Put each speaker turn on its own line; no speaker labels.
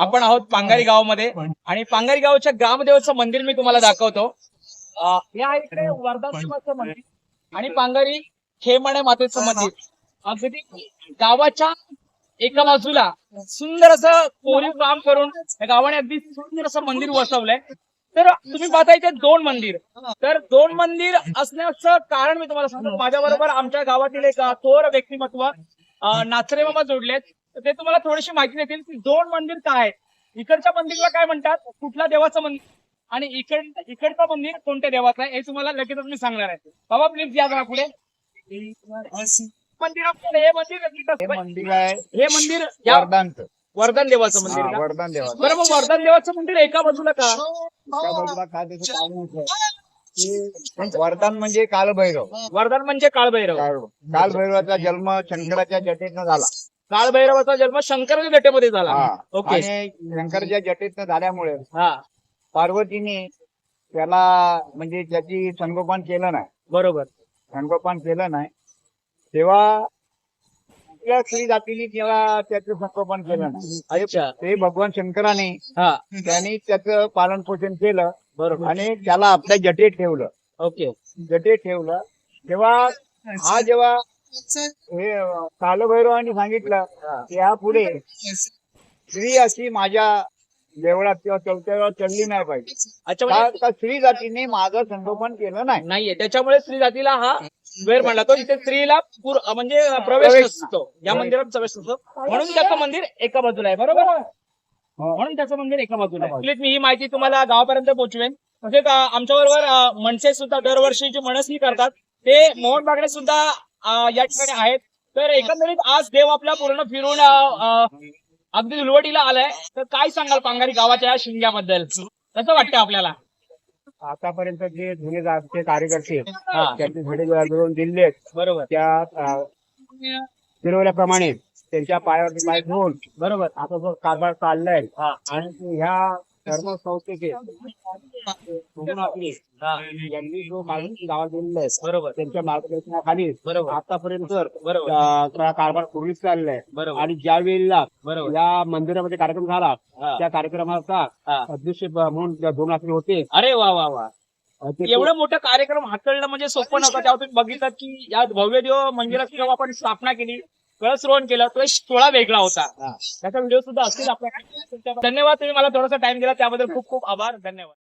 आपण आहोत पांगारी गावामध्ये. आणि पांगारी गावाच्या ग्रामदेवचं मंदिर मी तुम्हाला दाखवतो. हे आहे इकडे वर्धाश्रमाचं मंदिर. आणि पांगारी खेमाणे मातेचं मंदिर. अगदी गावाच्या एका बाजूला सुंदर असं कोरीव काम करून या गावाने अगदी सुंदर असं मंदिर वसवलंय. तर तुम्ही पाहता इथे दोन मंदिर. तर दोन मंदिर असण्याचं कारण मी तुम्हाला सांगतो. माझ्या बरोबर आमच्या गावातील एक थोर व्यक्तिमत्व नाचरे मामा जोडलेत. तर ते तुम्हाला थोडीशी माहिती देतील की दोन मंदिर काय आहेत. इकडच्या मंदिरला काय म्हणतात? कुठल्या देवाचं मंदिर? आणि इकड इकडचं मंदिर कोणत्या देवाचं आहे? हे तुम्हाला लगेचच मी सांगणार आहे. बाबा प्लीज या जरा पुढे. मंदिर हे मंदिर
हे मंदिर आहे.
हे वरदान. देवाचं मंदिर?
वरदान देवाचं.
बरं मग वरदान देवाचं मंदिर एका बाजूला का?
त्या बाजूला त्याचं की वरदान म्हणजे कालभैरव.
वरदान म्हणजे काळभैरव
काळ- कालभैरवाचा जन्म शंकराच्या जटेतनं झाला.
काळभैरवाचा जन्म शंकराच्या जटेमध्ये झाला.
हा.
ओके.
आणि शंकराच्या जटेतनं झाल्यामुळे
हा.
पार्वतीने त्याला म्हणजे त्याची संगोपन केलं नाही.
बरोबर.
संगोपन केलं नाही. तेव्हा त्या स्त्री जातीने त्याला त्याचं संगोपन केलं नाही.
अच्छा.
ते भगवान शंकराने
हा.
त्यांनी त्याचं पालन पोषण केलं
बरोबर.
आणि त्याला आपल्या जटेत ठेवलं.
ओके.
जटेत ठेवलं. तेव्हा हा जेव्हा हे कालभैरवाने सांगितलं यापुढे स्त्री अशी माझ्या देवळात किंवा चौथ्यावर चढली नाही पाहिजे.
अच्छा
का
म्हणजे
स्त्री जातीने माझं संगोपन केलं नाही?
नाहीये. त्याच्यामुळे स्त्री जातीला हा वेर म्हणला तो इथे स्त्रीला पूर म्हणजे प्रवेश नसतो. या मंदिरात प्रवेश नसतो. म्हणून त्याचं मंदिर एका बाजूला आहे बरोबर?
हो.
म्हणून त्याचं मंदिर एका बाजूला आहे. मी ही माहिती तुम्हाला गावापर्यंत पोहोचवेन म्हणजे आमच्या बरोबर मनसे सुद्धा दरवर्षीची मनसनी करतात ते मोहन बागडे सुद्धा या ठिकाणी आहेत. तर एकंदरीत आज देव आपला पूर्ण फिरून अगदी दुलवटीला आलाय. तर काय सांगाल पांगारी गावाच्या या शिंग्याबद्दल? कसं वाटतं आपल्याला?
आतापर्यंत जे जुने जागचे कार्यकर्ते
हा.
त्यांचे धडे मिळवून दिले
बरोबर.
त्या फिरवल्याप्रमाणे त्यांच्या पायावरती पाय ठेवून
बरोबर.
आता जो कारभार चाललाय आणि ह्या संस्थेचे यांनी जो गावात दिलेला आहे
बरोबर.
त्यांच्या मार्गदर्शनाखाली
बरोबर.
आतापर्यंत
बरोबर.
कारभार सुरळीत चाललाय.
बरोबर.
आणि ज्या वेळेला
बरोबर.
या मंदिरामध्ये कार्यक्रम झाला. त्या कार्यक्रमाचा. अध्यक्ष म्हणून दोन रात्री होते.
अरे वा वा वा. एवढं मोठं कार्यक्रम हाताळणं म्हणजे सोपं नव्हतं. तेव्हा तुम्ही बघितलं की या भव्य देव मंदिराची जेव्हा आपण स्थापना केली कळसरोहण केलं तो सोहळा वेगळा होता.
हा.
त्याचा व्हिडिओ सुद्धा असतील आपल्याकडे धन्यवाद तुम्ही मला थोडासा टाइम दिला त्याबद्दल खूप खूप आभार. धन्यवाद.